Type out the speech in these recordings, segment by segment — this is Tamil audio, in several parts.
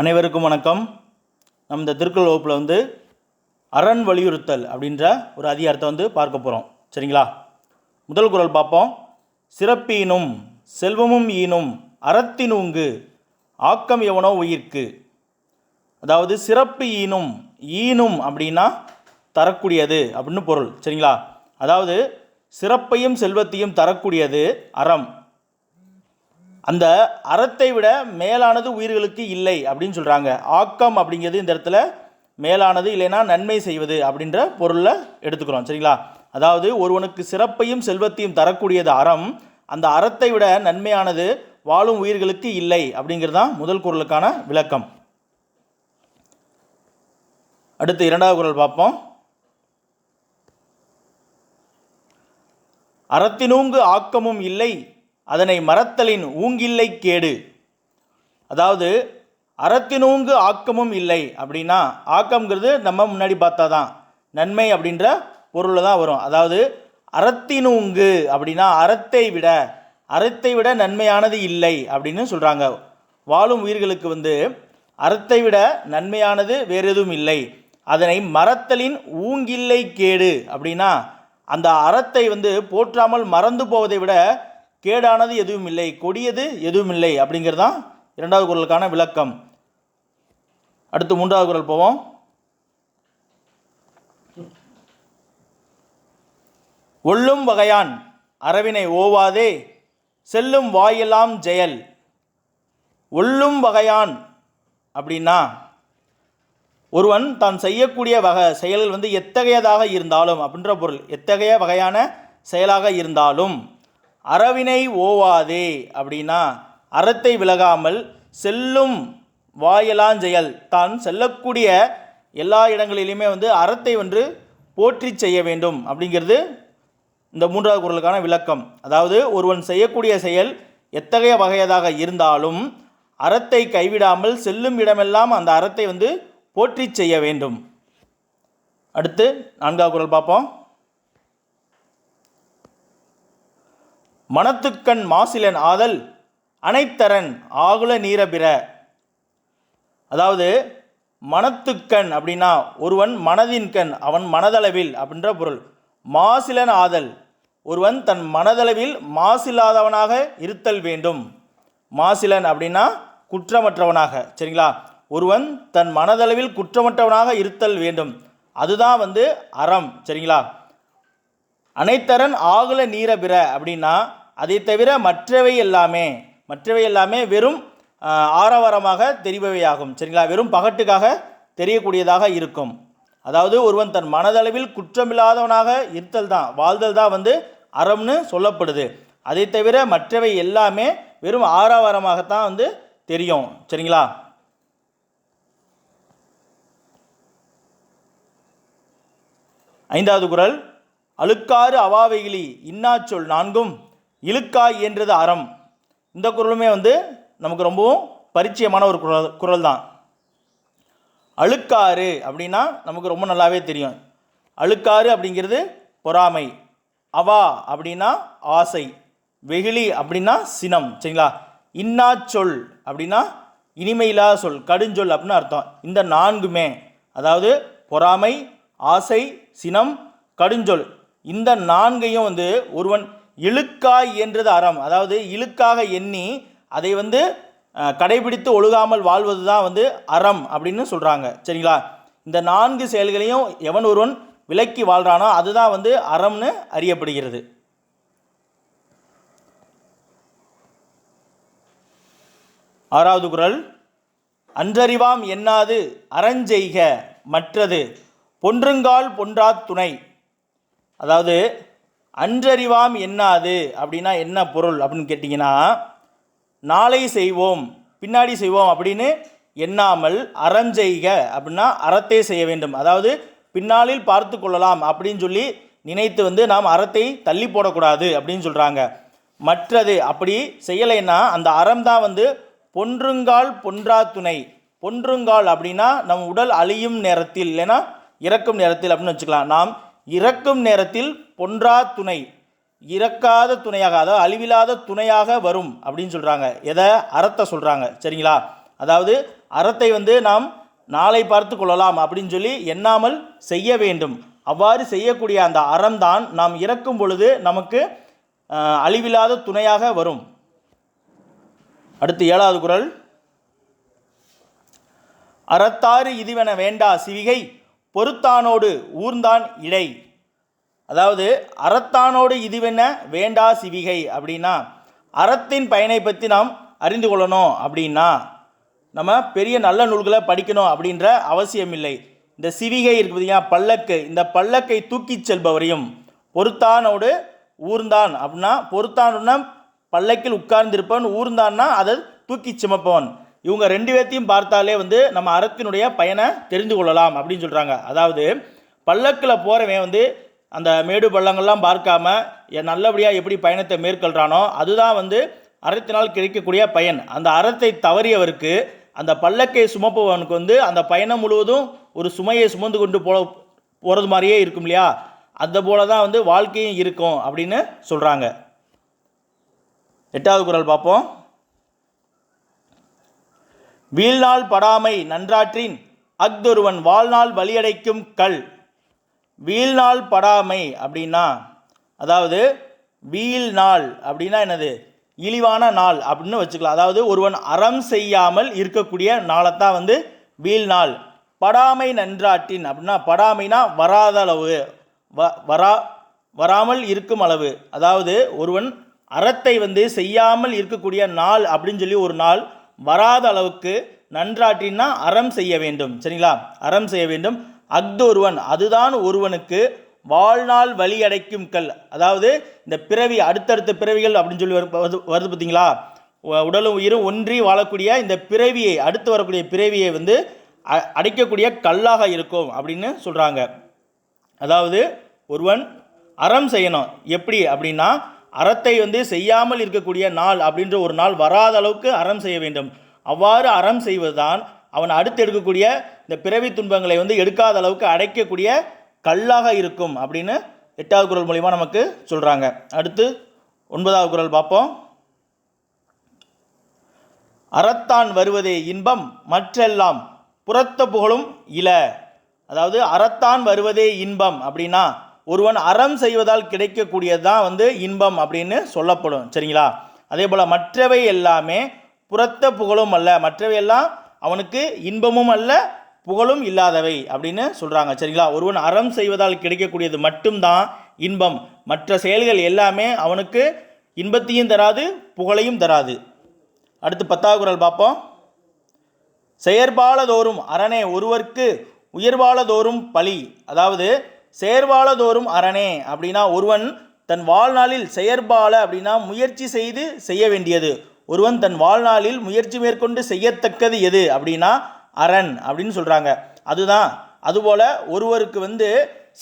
அனைவருக்கும் வணக்கம். நம்ம இந்த திருக்குறள் வகுப்பில் வந்து அரண் வலியுறுத்தல் அப்படின்ற ஒரு அதிகாரத்தை வந்து பார்க்க போகிறோம் சரிங்களா? முதல் குரல் பார்ப்போம். சிறப்பீனும் செல்வமும் ஈனும் அறத்தினூங்கு ஆக்கம் எவனோ உயிர்க்கு. அதாவது சிறப்பு ஈனும் ஈனும் அப்படின்னா தரக்கூடியது அப்படின்னு பொருள். சரிங்களா? அதாவது சிறப்பையும் செல்வத்தையும் தரக்கூடியது அறம். அந்த அறத்தை விட மேலானது உயிர்களுக்கு இல்லை அப்படின்னு சொல்கிறாங்க ஆக்கம் அப்படிங்கிறது இந்த இடத்துல மேலானது இல்லைன்னா நன்மை செய்வது அப்படின்ற பொருளை எடுத்துக்கிறோம். சரிங்களா? அதாவது ஒருவனுக்கு சிறப்பையும் செல்வத்தையும் தரக்கூடியது அறம் அந்த அறத்தை விட நன்மையானது வாழும் உயிர்களுக்கு இல்லை அப்படிங்கிறது தான் முதல் குரலுக்கான விளக்கம். அடுத்து இரண்டாவது குரல் பார்ப்போம். அறத்தினூங்கு ஆக்கமும் இல்லை அதனை மறத்தலின் ஊங்கில்லை கேடு. அதாவது அறத்தினூங்கு ஆக்கமும் இல்லை அப்படின்னா ஆக்கம்ங்கிறது நம்ம முன்னாடி பார்த்தா தான் நன்மை அப்படின்ற பொருளில் தான் வரும். அதாவது அறத்தினூங்கு அப்படின்னா அறத்தை விட அறத்தை விட நன்மையானது இல்லை அப்படின்னு சொல்கிறாங்க வாழும் உயிர்களுக்கு வந்து அறத்தை விட நன்மையானது வேறு எதுவும் இல்லை. அதனை மறத்தலின் ஊங்கில்லை கேடு அப்படின்னா அந்த அறத்தை வந்து போற்றாமல் மறந்து போவதை விட கேடானது எதுவும் இல்லை கொடியது எதுவும் இல்லை அப்படிங்கிறது தான் இரண்டாவது குரலுக்கான விளக்கம். அடுத்து மூன்றாவது குரல் போவோம். ஒள்ளும் வகையான் அரவினை ஓவாதே செல்லும் வாயெல்லாம் ஜெயல். ஒள்ளும் வகையான் அப்படின்னா ஒருவன் தான் செய்யக்கூடிய வகை செயல்கள் வந்து எத்தகையதாக இருந்தாலும் அப்படின்ற பொருள் எத்தகைய வகையான செயலாக இருந்தாலும் அறவினை ஓவாதே அப்படின்னா அறத்தை விலகாமல் செல்லும் வாயலாஞ்செயல். தான் செல்லக்கூடிய எல்லா இடங்களிலுமே வந்து அறத்தை வந்து போற்றி செய்ய வேண்டும் அப்படிங்கிறது இந்த மூன்றாவது குரலுக்கான விளக்கம். அதாவது ஒருவன் செய்யக்கூடிய செயல் எத்தகைய வகையதாக இருந்தாலும் அறத்தை கைவிடாமல் செல்லும் இடமெல்லாம் அந்த அறத்தை வந்து போற்றி செய்ய வேண்டும். அடுத்து நான்காவது குரல் பார்ப்போம். மனத்துக்கண் மாசிலன் ஆதல் அனைத்தரன் ஆகுல நீரபிற. அதாவது மனத்துக்கண் அப்படின்னா ஒருவன் மனதின் கண் அவன் மனதளவில் அப்படின்ற பொருள். மாசிலன் ஆதல் ஒருவன் தன் மனதளவில் மாசில்லாதவனாக இருத்தல் வேண்டும். மாசிலன் அப்படின்னா குற்றமற்றவனாக சரிங்களா? ஒருவன் தன் மனதளவில் குற்றமற்றவனாக இருத்தல் வேண்டும். அதுதான் வந்து அறம் சரிங்களா? அனைத்தரன் ஆகுல நீரபிற அப்படின்னா அதை தவிர மற்றவை எல்லாமே மற்றவை எல்லாமே வெறும் ஆஹ், ஆரவாரமாக தெரிபவையாகும். சரிங்களா? வெறும் பகட்டுக்காக தெரியக்கூடியதாக இருக்கும். அதாவது ஒருவன் தன் மனதளவில் குற்றமில்லாதவனாக இருத்தல் தான் வாழ்தல் தான் வந்து அறம்னு சொல்லப்படுது. அதை தவிர மற்றவை எல்லாமே வெறும் ஆரவாரமாகத்தான் வந்து தெரியும். சரிங்களா? ஐந்தாவது குரல் அழுக்காறு அவாவைகிளி இன்னாச்சொல் நான்கும்? இழுக்காய் என்றது அறம். இந்த குறளுமே வந்து நமக்கு ரொம்பவும் பரிச்சயமான ஒரு குரல் குரல் தான் அழுக்காறு அப்படின்னா நமக்கு ரொம்ப நல்லாவே தெரியும். அழுக்காறு அப்படிங்கிறது பொறாமை. அவா அப்படின்னா ஆசை. வெகுளி அப்படின்னா சினம் சரிங்களா? இன்னா சொல் அப்படின்னா இனிமையில்லா சொல் கடுஞ்சொல் அப்படின்னு அர்த்தம். இந்த நான்குமே அதாவது பொறாமை ஆசை சினம் கடுஞ்சொல். இந்த நான்கையும் வந்து ஒருவன் இழுக்காய் என்றது அறம். அதாவது இழுக்காக எண்ணி அதை வந்து கடைபிடித்து ஒழுகாமல் வாழ்வது தான் வந்து அறம் அப்படின்னு சொல்கிறாங்க சரிங்களா? இந்த நான்கு செயல்களையும் எவன் ஒருவன் விலக்கி வாழ்கிறானோ அதுதான் வந்து அறம்னு அறியப்படுகிறது. ஆறாவது குரல் அன்றறிவாம் எண்ணாது அறஞ்செய்க மற்றது பொன்றுங்கால் பொன்றா துணை. அதாவது அன்றறிவாம் என்னாது? அப்படின்னா என்ன பொருள் அப்படின்னு கேட்டிங்கன்னா நாளை செய்வோம் பின்னாடி செய்வோம் அப்படின்னு எண்ணாமல் அறஞ்செய்க அப்படின்னா அறத்தை செய்ய வேண்டும். அதாவது பின்னாளில் பார்த்து கொள்ளலாம் அப்படின்னு சொல்லி நினைத்து வந்து நாம் அறத்தை தள்ளி போடக்கூடாது அப்படின்னு சொல்கிறாங்க மற்றது அப்படி செய்யலைன்னா அந்த அறம் தான் வந்து பொன்றுங்கால் பொன்றா துணை. பொன்றுங்கால் அப்படின்னா நம் உடல் அழியும் நேரத்தில் இல்லைன்னா இறக்கும் நேரத்தில் அப்படின்னு வச்சுக்கலாம். நாம் இறக்கும் நேரத்தில் பொன்றா துணை இறக்காத துணையாக அதாவது அழிவில்லாத துணையாக வரும் அப்படின்னு சொல்கிறாங்க எதை? அறத்தை சொல்கிறாங்க சரிங்களா? அதாவது அறத்தை வந்து நாம் நாளை பார்த்து கொள்ளலாம் அப்படின்னு சொல்லி எண்ணாமல் செய்ய வேண்டும். அவ்வாறு செய்யக்கூடிய அந்த அறம்தான் நாம் இறக்கும் பொழுது நமக்கு அழிவில்லாத துணையாக வரும். அடுத்து ஏழாவது குரல். அறத்தாறு இதுவென வேண்டா சிவிகை பொறுத்தானோடு ஊர்ந்தான் இடை. அதாவது அறத்தானோடு இதுவென வேண்டா சிவிகை அப்படின்னா அறத்தின் பயனை பற்றி நாம் அறிந்து கொள்ளணும் அப்படின்னா நம்ம பெரிய நல்ல நூல்களை படிக்கணும் அப்படின்ற அவசியம் இல்லை இந்த சிவிகை இருக்கு பார்த்தீங்கன்னா பல்லக்கு. இந்த பல்லக்கை தூக்கிச் செல்பவரையும் பொறுத்தானோடு ஊர்ந்தான் அப்படின்னா பொறுத்தானுன்னா பல்லக்கில் உட்கார்ந்திருப்பவன் ஊர்ந்தான்னா அதை தூக்கி சுமப்பவன். இவங்க ரெண்டு பேர்த்தையும் பார்த்தாலே வந்து நம்ம அறத்தினுடைய பயனை தெரிந்து கொள்ளலாம் அப்படின்னு சொல்கிறாங்க அதாவது பல்லக்கில் போகிறவன் வந்து அந்த மேடு பள்ளங்கள்லாம் பார்க்காம நல்லபடியாக எப்படி பயணத்தை மேற்கொள்கிறானோ அதுதான் வந்து அறத்தினால் கிடைக்கக்கூடிய பயன். அந்த அறத்தை தவறியவருக்கு அந்த பல்லக்கை சுமப்பவனுக்கு வந்து அந்த பயணம் முழுவதும் ஒரு சுமையை சுமந்து கொண்டு போ போகிறது மாதிரியே இருக்கும் இல்லையா? அந்த போல தான் வந்து வாழ்க்கையும் இருக்கும் அப்படின்னு சொல்கிறாங்க எட்டாவது குறள் பார்ப்போம். வீழ்நாள் படாமை நன்றாற்றின் அஃதொருவன் வாழ்நாள் வழியடைக்கும் கல். வீழ்நாள் படாமை அப்படின்னா அதாவது வீழ்நாள் அப்படின்னா என்னது? இழிவான நாள் அப்படின்னு வச்சுக்கலாம். அதாவது ஒருவன் அறம் செய்யாமல் இருக்கக்கூடிய நாளைத்தான் வந்து வீழ்நாள். படாமை நன்றாட்டின் அப்படின்னா படாமைனா வராத அளவு வ வரா வராமல் இருக்கும் அளவு. அதாவது ஒருவன் அறத்தை வந்து செய்யாமல் இருக்கக்கூடிய நாள் அப்படின்னு சொல்லி ஒரு நாள் வராத அளவுக்கு நன்றாற்றினா அறம் செய்ய வேண்டும். சரிங்களா? அறம் செய்ய வேண்டும். அஃது ஒருவன் அதுதான் ஒருவனுக்கு வாழ்நாள் வழி அடைக்கும் கல். அதாவது இந்த பிறவி அடுத்தடுத்த பிறவிகள் அப்படின்னு சொல்லி வருது வருது பார்த்தீங்களா? உடலும் உயிரும் ஒன்றி வாழக்கூடிய இந்த பிறவியை அடுத்து வரக்கூடிய பிறவியை வந்து அ- அடைக்கக்கூடிய கல்லாக இருக்கும் அப்படின்னு சொல்கிறாங்க அதாவது ஒருவன் அறம் செய்யணும். எப்படி அப்படின்னா அறத்தை வந்து செய்யாமல் இருக்கக்கூடிய நாள் அப்படின்ற ஒரு நாள் வராத அளவுக்கு அறம் செய்ய வேண்டும். அவ்வாறு அறம் செய்வதுதான் அவன் அடுத்து எடுக்கக்கூடிய இந்த பிறவி துன்பங்களை வந்து எடுக்காத அளவுக்கு அடைக்கக்கூடிய கல்லாக இருக்கும் அப்படின்னு எட்டாவது குரல் மூலிமா நமக்கு சொல்கிறாங்க அடுத்து ஒன்பதாவது குரல் பார்ப்போம். அறத்தான் வருவதே இன்பம் மற்றெல்லாம் புறத்த புகழும் இல. அதாவது அறத்தான் வருவதே இன்பம் அப்படின்னா ஒருவன் அறம் செய்வதால் கிடைக்கக்கூடியது தான் வந்து இன்பம் அப்படின்னு சொல்லப்படும். சரிங்களா? அதே போல் மற்றவை எல்லாமே புறத்த புகழும் அல்ல. மற்றவை எல்லாம் அவனுக்கு இன்பமும் அல்ல புகழும் இல்லாதவை அப்படின்னு சொல்கிறாங்க சரிங்களா? ஒருவன் அறம் செய்வதால் கிடைக்கக்கூடியது மட்டும்தான் இன்பம். மற்ற செயல்கள் எல்லாமே அவனுக்கு இன்பத்தையும் தராது புகழையும் தராது. அடுத்து பத்தாவது குரல் பார்ப்போம். செயற்பாலதோறும் அரணே ஒருவர்க்கு உயர்வாலதோறும் பழி. அதாவது செயற்பாலதோறும் அரணே அப்படின்னா ஒருவன் தன் வாழ்நாளில் செயற்பால அப்படின்னா முயற்சி செய்து செய்ய வேண்டியது. ஒருவன் தன் வாழ்நாளில் முயற்சி மேற்கொண்டு செய்யத்தக்கது எது அப்படின்னா அரண் அப்படின்னு சொல்கிறாங்க அதுதான். அதுபோல் ஒருவருக்கு வந்து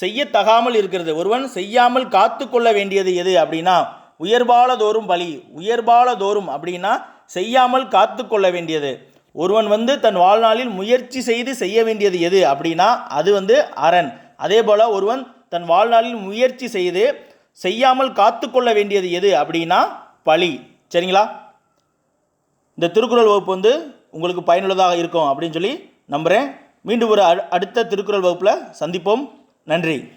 செய்யத்தகாமல் இருக்கிறது. ஒருவன் செய்யாமல் காத்து கொள்ள வேண்டியது எது அப்படின்னா உயர்பால தோறும் பலி உயர்பால தோறும் அப்படின்னா செய்யாமல் காத்து கொள்ள வேண்டியது. ஒருவன் வந்து தன் வாழ்நாளில் முயற்சி செய்து செய்ய வேண்டியது எது அப்படின்னா அது வந்து அரண். அதே போல் ஒருவன் தன் வாழ்நாளில் முயற்சி செய்து செய்யாமல் காத்து கொள்ள வேண்டியது எது அப்படின்னா பழி சரிங்களா? இந்த திருக்குறள் வகுப்பு வந்து உங்களுக்கு பயனுள்ளதாக இருக்கும் அப்படின்னு சொல்லி நம்புகிறேன் மீண்டும் ஒரு அடு- அடுத்த திருக்குறள் வகுப்பில் சந்திப்போம். நன்றி.